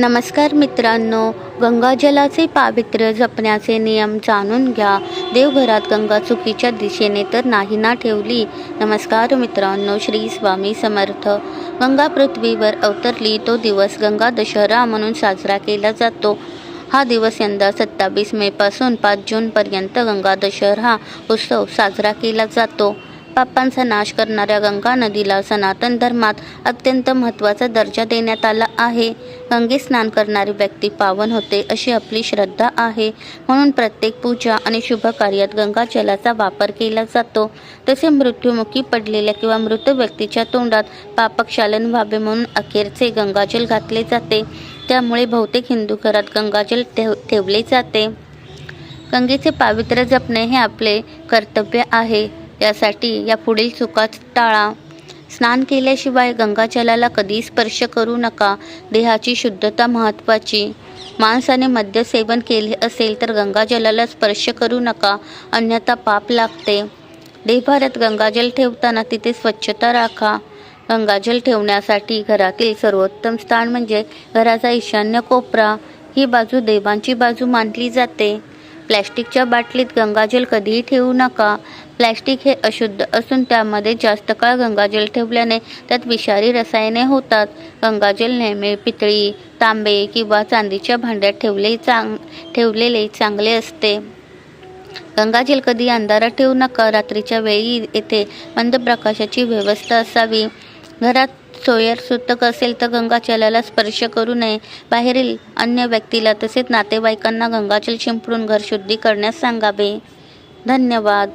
नमस्कार मित्रांनो गंगाजलाचे पावित्र्य जपण्याचे नियम जाणून घ्या. देवघरात गंगा चुकीच्या दिशेने तर नाही ना ठेवली? नमस्कार मित्रांनो श्री स्वामी समर्थ. गंगा पृथ्वीवर अवतरली तो दिवस गंगा दशहरा म्हणून साजरा केला जातो. हा दिवस यंदा सत्तावीस मेपासून पाच जूनपर्यंत गंगा दशहरा उत्सव साजरा केला जातो. पापांचा नाश करणाऱ्या गंगा नदीला सनातन धर्मात अत्यंत महत्त्वाचा दर्जा देण्यात आला आहे. गंगे स्नान करणारी व्यक्ती पावन होते अशी आपली श्रद्धा आहे. म्हणून प्रत्येक पूजा आणि शुभ कार्यात गंगाजलाचा वापर केला जातो. तसे मृत्युमुखी पडलेल्या किंवा मृत व्यक्तीच्या तोंडात पापक्षालन व्हावे म्हणून अखेरचे गंगाजल घातले जाते. त्यामुळे बहुतेक हिंदू घरात गंगाजल ठेव ठेवले जाते. गंगेचे पावित्र्य जपणे हे आपले कर्तव्य आहे. यासाठी या पुढील चुका टाळा. स्नान केल्याशिवाय गंगाजलाला कधी स्पर्श करू नका. देहाची शुद्धता महत्त्वाची. माणसाने मद्य सेवन केले असेल तर गंगाजलाला स्पर्श करू नका अन्यथा पाप लागते. देवभारात गंगाजल ठेवताना तिथे स्वच्छता राखा. गंगाजल ठेवण्यासाठी घरातील सर्वोत्तम स्थान म्हणजे घराचा ईशान्य कोपरा. ही बाजू देवांची बाजू मानली जाते. प्लॅस्टिकच्या बाटलीत गंगाजल कधीही ठेवू नका. प्लॅस्टिक हे अशुद्ध असून त्यामध्ये जास्त काळ गंगाजल ठेवल्याने त्यात विषारी रसायने होतात. गंगाजल नेहमी पितळी तांबे किंवा चांदीच्या भांड्यात ठेवले चांग ठेवलेले चांगले असते. गंगाजल कधी अंधारात ठेवू नका. रात्रीच्या वेळी येथे मंद प्रकाशाची व्यवस्था असावी. घरात सोयर सुतक असेल तर गंगाजलाला स्पर्श करू नये. बाहेरील अन्य व्यक्तीला तसेच नातेवाईकांना गंगाजल शिंपडून घर शुद्धी करण्यास सांगावे. धन्यवाद.